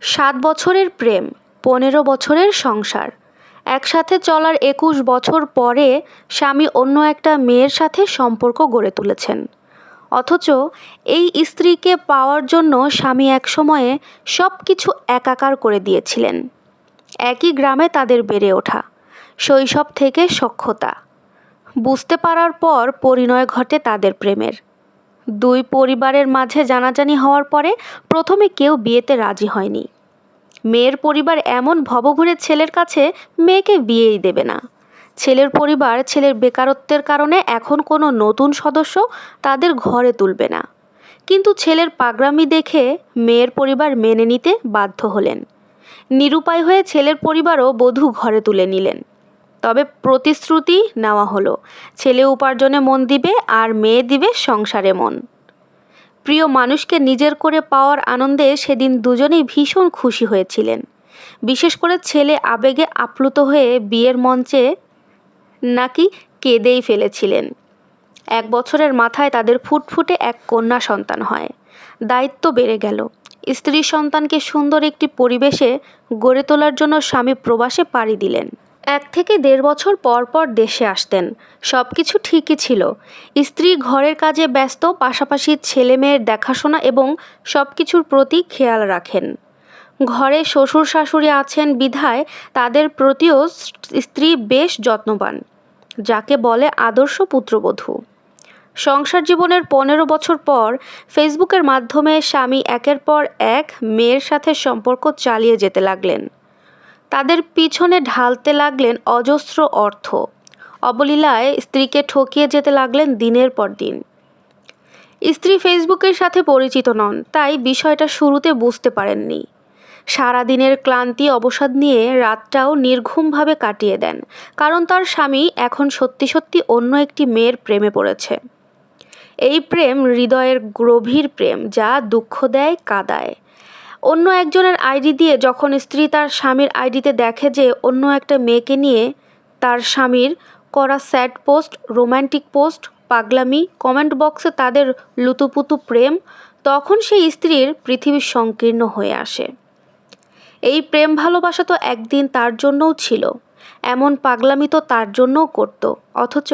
সাত বছরের প্রেম, পনেরো বছরের সংসার। একসাথে চলার একুশ বছর পরে স্বামী অন্য একটা মেয়ের সাথে সম্পর্ক গড়ে তুলেছেন। অথচ এই স্ত্রীকে পাওয়ার জন্য স্বামী একসময়ে সব কিছু একাকার করে দিয়েছিলেন। একই গ্রামে তাদের বেড়ে ওঠা, শৈশব থেকে সখ্যতা। বুঝতে পারার পর পরিণয় ঘটে তাদের প্রেমের। দুই পরিবারের মাঝে জানাজানি হওয়ার পরে প্রথমে কেউ বিয়েতে রাজি হয়নি। মেয়ের পরিবার এমন ভবঘুরে ছেলের কাছে মেয়েকে বিয়েই দেবে না। ছেলের পরিবার ছেলের বেকারত্বের কারণে এখন কোনো নতুন সদস্য তাদের ঘরে তুলবে না। কিন্তু ছেলের পাগড়ামি দেখে মেয়ের পরিবার মেনে নিতে বাধ্য হলেন। নিরুপায় হয়ে ছেলের পরিবারও বধূ ঘরে তুলে নিলেন। তবে প্রতিশ্রুতি নেওয়া হলো। ছেলে উপার্জনে মন দিবে আর মেয়ে দিবে সংসারে মন। প্রিয় মানুষকে নিজের করে পাওয়ার আনন্দে সেদিন দুজনেই ভীষণ খুশি হয়েছিলেন। বিশেষ করে ছেলে আবেগে আপ্লুত হয়ে বিয়ের মঞ্চে নাকি কেঁদেই ফেলেছিলেন। এক বছরের মাথায় তাদের ফুটফুটে এক কন্যা সন্তান হয়। দায়িত্ব বেড়ে গেল। স্ত্রী সন্তানকে সুন্দর একটি পরিবেশে গড়ে তোলার জন্য স্বামী প্রবাসে পাড়ি দিলেন। এক থেকে দেড় বছর পর পর দেশে আসতেন। সব কিছু ঠিকই ছিল। স্ত্রী ঘরের কাজে ব্যস্ত, পাশাপাশি ছেলে মেয়ের দেখাশোনা এবং সব কিছুর প্রতি খেয়াল রাখেন। ঘরে শ্বশুর শাশুড়ি আছেন বিধায় তাদের প্রতিও স্ত্রী বেশ যত্নবান, যাকে বলে আদর্শ পুত্রবধূ। সংসার জীবনের পনেরো বছর পর ফেসবুকের মাধ্যমে স্বামী একের পর এক মেয়ের সাথে সম্পর্ক চালিয়ে যেতে লাগলেন। তাদের পিছনে ঢালতে লাগলেন অজস্র অর্থ। অবলীলায় স্ত্রীকে ঠকিয়ে যেতে লাগলেন দিনের পর দিন। স্ত্রী ফেসবুকের সাথে পরিচিত নন, তাই বিষয়টা শুরুতে বুঝতে পারেননি। সারাদিনের ক্লান্তি অবসাদ নিয়ে রাতটাও নির্ঘুমভাবে কাটিয়ে দেন, কারণ তার স্বামী এখন সত্যি সত্যি অন্য একটি মেয়ের প্রেমে পড়েছে। এই প্রেম হৃদয়ের গভীর প্রেম, যা দুঃখ দেয়, কাদায়। অন্য একজনের আইডি দিয়ে যখন স্ত্রী তার স্বামীর আইডিতে দেখে যে অন্য একটা মেয়েকে নিয়ে তার স্বামীর করা স্যাড পোস্ট, রোম্যান্টিক পোস্ট, পাগলামি, কমেন্ট বক্সে তাদের লুতুপুতু প্রেম, তখন সেই স্ত্রীর পৃথিবী সংকীর্ণ হয়ে আসে। এই প্রেম ভালোবাসা তো একদিন তার জন্যও ছিল, এমন পাগলামি তো তার জন্যও করত, অথচ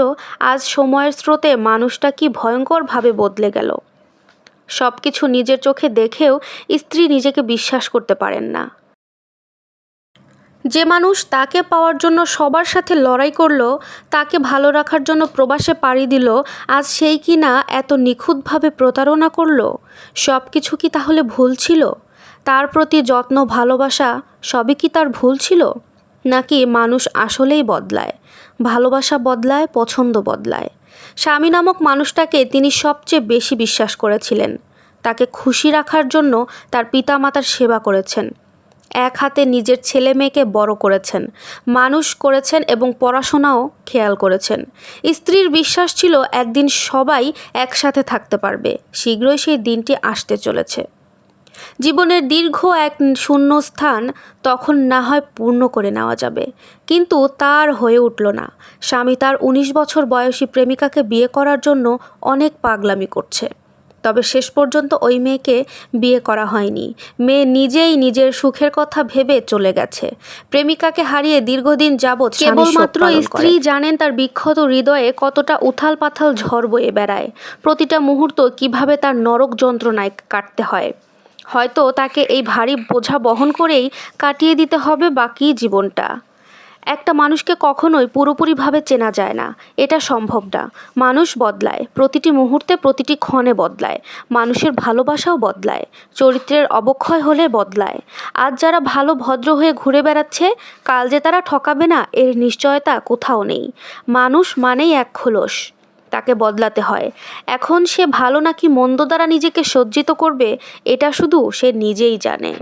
আজ সময়ের স্রোতে মানুষটা কি ভয়ঙ্করভাবে বদলে গেল। সব কিছু নিজের চোখে দেখেও স্ত্রী নিজেকে বিশ্বাস করতে পারেন না। যে মানুষ তাকে পাওয়ার জন্য সবার সাথে লড়াই করল, তাকে ভালো রাখার জন্য প্রবাসে পাড়ি দিল, আজ সেই কি না এত নিখুঁতভাবে প্রতারণা করল? সব কিছু কি তাহলে ভুল ছিল? তার প্রতি যত্ন, ভালোবাসা, সবই কি তার ভুল ছিল? নাকি মানুষ আসলেই বদলায়? ভালোবাসা বদলায়, পছন্দ বদলায়? স্বামী নামক মানুষটাকে তিনি সবচেয়ে বেশি বিশ্বাস করেছিলেন। তাকে খুশি রাখার জন্য তার পিতামাতার সেবা করেছেন। এক হাতে নিজের ছেলে মেয়েকে বড় করেছেন, মানুষ করেছেন এবং পড়াশোনাও খেয়াল করেছেন। স্ত্রীর বিশ্বাস ছিল একদিন সবাই একসাথে থাকতে পারবে, শীঘ্রই সেই দিনটি আসতে চলেছে। জীবনের দীর্ঘ এক শূন্য স্থান তখন না হয় পূর্ণ করে নেওয়া যাবে। কিন্তু তার হয়ে উঠল না। স্বামী তার উনিশ বছর বয়সী প্রেমিকাকে বিয়ে করার জন্য অনেক পাগলামি করছে। তবে শেষ পর্যন্ত ওই মেয়েকে বিয়ে করা হয়নি। মেয়ে নিজেই নিজের সুখের কথা ভেবে চলে গেছে। প্রেমিকাকে হারিয়ে দীর্ঘদিন যাবৎ কেবলমাত্র স্ত্রী জানেন তার বিক্ষত হৃদয়ে কতটা উথাল পাথাল ঝড় বয়ে বেড়ায়। প্রতিটা মুহূর্ত কীভাবে তার নরক যন্ত্রণায় কাটতে হয়। হয়তো তাকে এই ভারী বোঝা বহন করেই কাটিয়ে দিতে হবে বাকি জীবনটা। একটা মানুষকে কখনোই পুরোপুরিভাবে চেনা যায় না। এটা সম্ভব না। মানুষ বদলায়। প্রতিটি মুহূর্তে প্রতিটি ক্ষণে বদলায়। মানুষের ভালোবাসাও বদলায়। চরিত্রের অবক্ষয় হলে বদলায়। আজ যারা ভালো ভদ্র হয়ে ঘুরে বেড়াচ্ছে, কাল যে তারা ঠকাবে না, এর নিশ্চয়তা কোথাও নেই। মানুষ মানেই এক খোলস। তাকে বদলাতে হয়। এখন সে ভালো নাকি মন্দ দ্বারা নিজেকে সজ্জিত করবে, এটা শুধু সে নিজেই জানে।